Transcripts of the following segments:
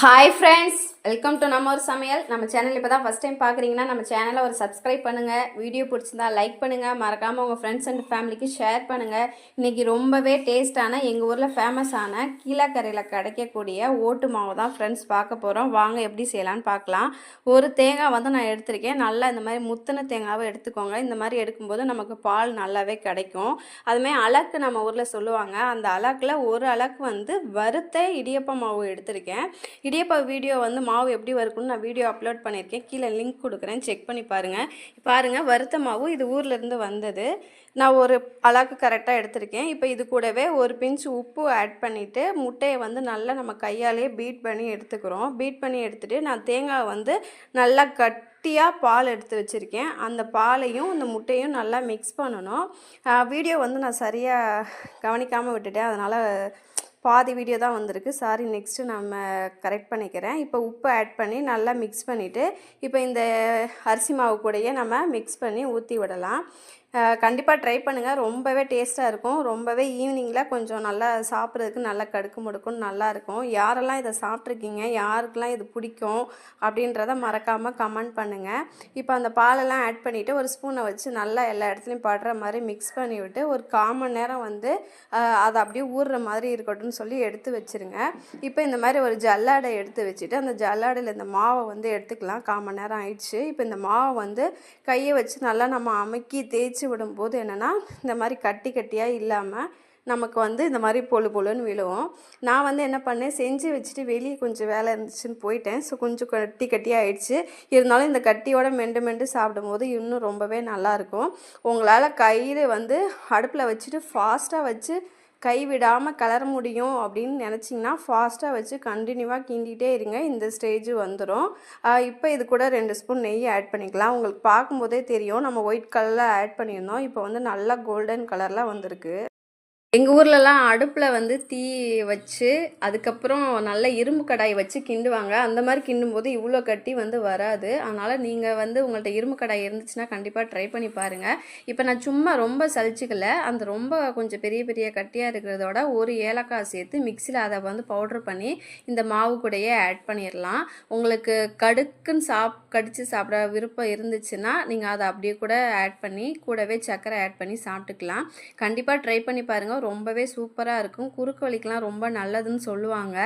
Hi friends welcome to நம்ம ஒரு சமையல். நம்ம சேனல் இப்போ தான் ஃபஸ்ட் டைம் பார்க்குறீங்கன்னா நம்ம சேனலை ஒரு சப்ஸ்கிரைப் பண்ணுங்கள் வீடியோ பிடிச்சிருந்தா லைக் பண்ணுங்கள் மறக்காமல் உங்கள் ஃப்ரெண்ட்ஸ் அண்ட் ஃபேமிலிக்கு ஷேர் பண்ணுங்கள் இன்றைக்கி ரொம்பவே டேஸ்டான எங்கள் ஊரில் ஃபேமஸான கீழக்கரையில் கிடைக்கக்கூடிய ஓட்டு மாவு தான் ஃப்ரெண்ட்ஸ் பார்க்க போகிறோம் வாங்க எப்படி செய்யலான்னு பார்க்கலாம். ஒரு தேங்காய் வந்து நான் எடுத்திருக்கேன். நல்லா இந்த மாதிரி முத்தின தேங்காவை எடுத்துக்கோங்க. இந்த மாதிரி எடுக்கும்போது நமக்கு பால் நல்லாவே கிடைக்கும். அதுமாதிரி அலக்கு நம்ம ஊரில் சொல்லுவாங்க. அந்த அலக்கில் ஒரு அலக்கு வந்து வறுத்த இடியப்ப மாவு எடுத்திருக்கேன். இடியப்ப வீடியோ வந்து மாவு எப்படி வறுக்கணும்னு நான் வீடியோ அப்லோட் பண்ணியிருக்கேன். கீழே லிங்க் கொடுக்குறேன். செக் பண்ணி பாருங்கள் பாருங்கள் வறுத்த மாவு இது ஊர்லேருந்து வந்தது. நான் ஒரு அளவுக்கு கரெக்டாக எடுத்திருக்கேன். இப்போ இது கூடவே ஒரு பிஞ்ச் உப்பு ஆட் பண்ணிவிட்டு முட்டையை வந்து நல்லா நம்ம கையாலேயே பீட் பண்ணி எடுத்துக்கிறோம். பீட் பண்ணி எடுத்துகிட்டு நான் தேங்காய் வந்து நல்லா கட்டியாக பால் எடுத்து வச்சுருக்கேன். அந்த பாலையும் இந்த முட்டையும் நல்லா மிக்ஸ் பண்ணணும். வீடியோ வந்து நான் சரியாக கவனிக்காமல் விட்டுட்டேன். அதனால் பாதி வீடியோ தான் வந்திருக்கு. சாரி நெக்ஸ்ட்டு நம்ம கரெக்ட் பண்ணிக்கிறேன். இப்போ உப்பு ஆட் பண்ணி நல்லா மிக்ஸ் பண்ணிவிட்டு இப்போ இந்த அரிசி மாவு கூடையே நம்ம மிக்ஸ் பண்ணி ஊற்றி விடலாம். கண்டிப்பாக ட்ரை பண்ணுங்கள் ரொம்பவே டேஸ்ட்டாக இருக்கும். ரொம்பவே ஈவினிங்கில் கொஞ்சம் நல்லா சாப்பிட்றதுக்கு நல்லா கடுக்கு முடுக்கும் நல்லாயிருக்கும் யாரெல்லாம் இதை சாப்பிட்ருக்கீங்க யாருக்கெல்லாம் இது பிடிக்கும்? அப்படின்றத மறக்காமல் கமெண்ட் பண்ணுங்கள் இப்போ அந்த பாலெல்லாம் ஆட் பண்ணிவிட்டு ஒரு ஸ்பூனை வச்சு நல்லா எல்லா இடத்துலையும் படுற மாதிரி மிக்ஸ் பண்ணி விட்டு ஒரு காமன் நேரம் வந்து அதை அப்படியே ஊறுற மாதிரி இருக்கட்டும்னு சொல்லி எடுத்து வச்சுருங்க. இப்போ இந்த மாதிரி ஒரு ஜல்லாடை எடுத்து வச்சுட்டு அந்த ஜல்லாடையில் இந்த மாவை வந்து எடுத்துக்கலாம். காமன் நேரம் ஆயிடுச்சு. இப்போ இந்த மாவை வந்து கையை வச்சு நல்லா நம்ம அமுக்கி தேய்ச்சி தேய்ச்சி விடும்போது என்னென்னா இந்த மாதிரி கட்டி கட்டியாக இல்லாமல் நமக்கு வந்து இந்த மாதிரி பொழு பொழுன்னு விழுவோம். நான் வந்து என்ன பண்ணேன் செஞ்சு வச்சுட்டு வெளியே கொஞ்சம் வேலை இருந்துச்சுன்னு போயிட்டேன். ஸோ கொஞ்சம் கட்டி கட்டியாக ஆயிடுச்சு. இருந்தாலும் இந்த கட்டியோட மெண்டு மெண்டு சாப்பிடும்போது இன்னும் ரொம்பவே நல்லாயிருக்கும் உங்களால் கையில் வந்து அடுப்பில் வச்சுட்டு ஃபாஸ்ட்டாக வச்சு கைவிடாமல் கலர முடியும் அப்படின்னு நினச்சிங்கன்னா ஃபாஸ்ட்டாக வச்சு கண்டினியூவாக கிண்டிகிட்டே இருங்க. இந்த ஸ்டேஜ் வந்துடும் இப்போ இது கூட ரெண்டு ஸ்பூன் நெய் ஆட் பண்ணிக்கலாம். உங்களுக்கு பார்க்கும்போதே தெரியும். நம்ம ஒயிட் கலரில் ஆட் பண்ணியிருந்தோம். இப்போ வந்து நல்லா கோல்டன் கலரில் வந்திருக்கு. எங்கள் ஊர்லலாம் அடுப்பில் வந்து தீ வச்சு அதுக்கப்புறம் நல்ல இரும்பு கடாய் வச்சு கிண்டுவாங்க. அந்த மாதிரி கிண்டும்போது இவ்வளோ கட்டி வந்து வராது. அதனால் நீங்கள் வந்து உங்கள்கிட்ட இரும்பு கடாய் இருந்துச்சுன்னா கண்டிப்பாக ட்ரை பண்ணி பாருங்கள் இப்போ நான் சும்மா ரொம்ப சலிச்சிக்கல. அந்த ரொம்ப கொஞ்சம் பெரிய பெரிய கட்டியாக இருக்கிறதோட ஒரு ஏலக்காய் சேர்த்து மிக்சியில் அதை வந்து பவுட்ரு பண்ணி இந்த மாவு கூடையே ஆட் பண்ணிடலாம் உங்களுக்கு கடுக்குன்னு சாப் கடித்து சாப்பிட விருப்பம் இருந்துச்சுன்னா நீங்கள் அதை அப்படியே கூட ஆட் பண்ணி கூடவே சர்க்கரை ஆட் பண்ணி சாப்பிட்டுக்கலாம். கண்டிப்பாக ட்ரை பண்ணி பாருங்கள் ரொம்பவே சூப்பராக இருக்கும். குறுக்கு வலிக்கெலாம் ரொம்ப நல்லதுன்னு சொல்லுவாங்க.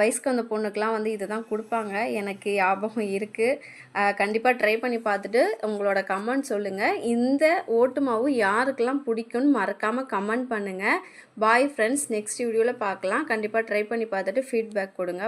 வயசுக்கு வந்த பொண்ணுக்கெலாம் வந்து இதை தான் கொடுப்பாங்க. எனக்கு ஞாபகம் இருக்குது கண்டிப்பாக ட்ரை பண்ணி பார்த்துட்டு உங்களோட கமெண்ட் சொல்லுங்கள் இந்த ஓட்டு மாவு யாருக்கெல்லாம் பிடிக்கும்னு மறக்காமல் கமெண்ட் பண்ணுங்கள் பாய் ஃப்ரெண்ட்ஸ் நெக்ஸ்ட் வீடியோவில் பார்க்கலாம். கண்டிப்பாக ட்ரை பண்ணி பார்த்துட்டு ஃபீட்பேக் கொடுங்க.